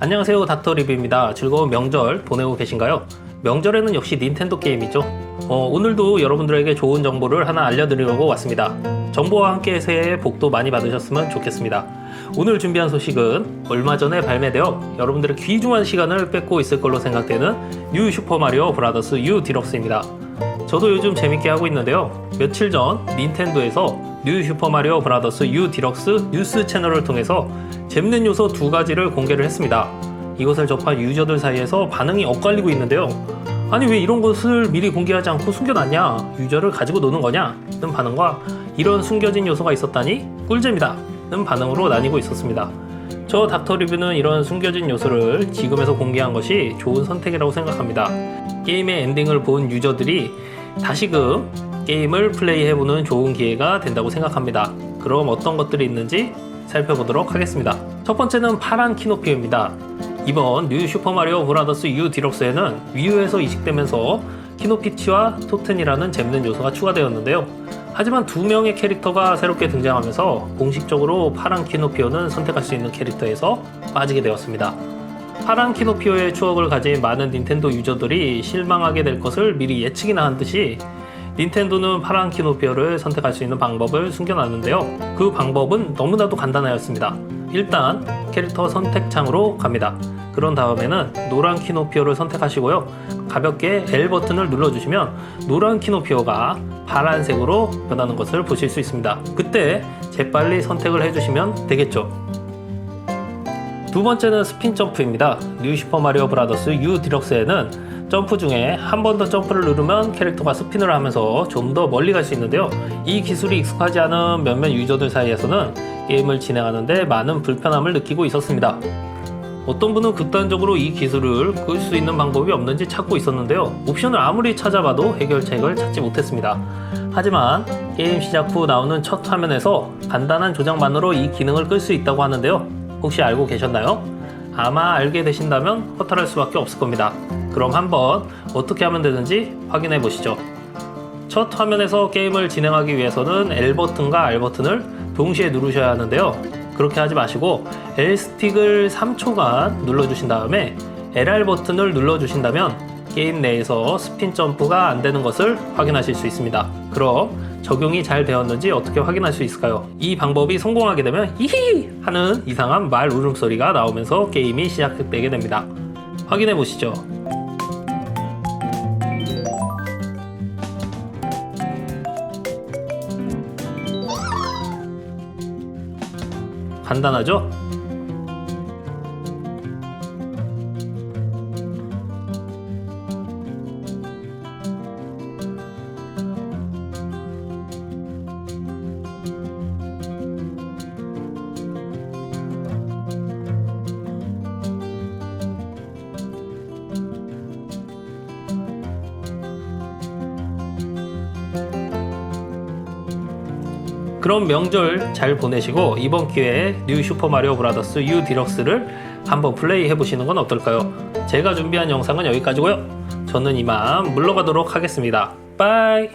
안녕하세요 닥터 리뷰입니다. 즐거운 명절 보내고 계신가요? 명절에는 역시 닌텐도 게임이죠. 어, 오늘도 여러분들에게 좋은 정보를 하나 알려드리려고 왔습니다. 정보와 함께 새해 복도 많이 받으셨으면 좋겠습니다. 오늘 준비한 소식은 얼마 전에 발매되어 여러분들의 귀중한 시간을 뺏고 있을 걸로 생각되는 뉴 슈퍼마리오 브라더스 U 디럭스입니다. 저도 요즘 재밌게 하고 있는데요. 며칠 전 닌텐도에서 뉴 슈퍼마리오 브라더스 U 디럭스 뉴스 채널을 통해서 재밌는 요소 두 가지를 공개를 했습니다. 이것을 접한 유저들 사이에서 반응이 엇갈리고 있는데요. 아니 왜 이런 것을 미리 공개하지 않고 숨겨놨냐? 유저를 가지고 노는 거냐? 는 반응과 이런 숨겨진 요소가 있었다니 꿀잼이다. 는 반응으로 나뉘고 있었습니다. 저 닥터 리뷰는 이런 숨겨진 요소를 지금에서 공개한 것이 좋은 선택이라고 생각합니다. 게임의 엔딩을 본 유저들이 다시금 게임을 플레이해보는 좋은 기회가 된다고 생각합니다. 그럼 어떤 것들이 있는지 살펴보도록 하겠습니다. 첫 번째는 파란 키노피오입니다. 이번 뉴 슈퍼마리오 브라더스 U 디럭스에는 위유에서 이식되면서 키노피치와 토텐이라는 재밌는 요소가 추가되었는데요. 하지만 두 명의 캐릭터가 새롭게 등장하면서 공식적으로 파란 키노피오는 선택할 수 있는 캐릭터에서 빠지게 되었습니다. 파란 키노피오의 추억을 가진 많은 닌텐도 유저들이 실망하게 될 것을 미리 예측이나 한 듯이 닌텐도는 파란 키노피오를 선택할 수 있는 방법을 숨겨놨는데요. 그 방법은 너무나도 간단하였습니다. 일단 캐릭터 선택 창으로 갑니다. 그런 다음에는 노란 키노피오를 선택하시고요. 가볍게 L 버튼을 눌러주시면 노란 키노피오가 파란색으로 변하는 것을 보실 수 있습니다. 그때 재빨리 선택을 해주시면 되겠죠. 두 번째는 스핀 점프입니다. 뉴 슈퍼마리오 브라더스 U 디럭스에는 점프 중에 한 번 더 점프를 누르면 캐릭터가 스핀을 하면서 좀 더 멀리 갈 수 있는데요. 이 기술이 익숙하지 않은 몇몇 유저들 사이에서는 게임을 진행하는데 많은 불편함을 느끼고 있었습니다. 어떤 분은 극단적으로 이 기술을 끌 수 있는 방법이 없는지 찾고 있었는데요. 옵션을 아무리 찾아봐도 해결책을 찾지 못했습니다. 하지만 게임 시작 후 나오는 첫 화면에서 간단한 조작만으로 이 기능을 끌 수 있다고 하는데요. 혹시 알고 계셨나요? 아마 알게 되신다면 허탈할 수밖에 없을 겁니다. 그럼 한번 어떻게 하면 되는지 확인해 보시죠. 첫 화면에서 게임을 진행하기 위해서는 L 버튼과 R 버튼을 동시에 누르셔야 하는데요. 그렇게 하지 마시고 L 스틱을 3초간 눌러주신 다음에 LR 버튼을 눌러주신다면 게임 내에서 스핀 점프가 안 되는 것을 확인하실 수 있습니다. 그럼 적용이 잘 되었는지 어떻게 확인할 수 있을까요? 이 방법이 성공하게 되면 히히 하는 이상한 말 울음소리가 나오면서 게임이 시작되게 됩니다. 확인해 보시죠. 간단하죠? 그럼 명절 잘 보내시고 이번 기회에 뉴 슈퍼마리오 브라더스 U 디럭스를 한번 플레이 해보시는 건 어떨까요? 제가 준비한 영상은 여기까지고요. 저는 이만 물러가도록 하겠습니다. 빠이!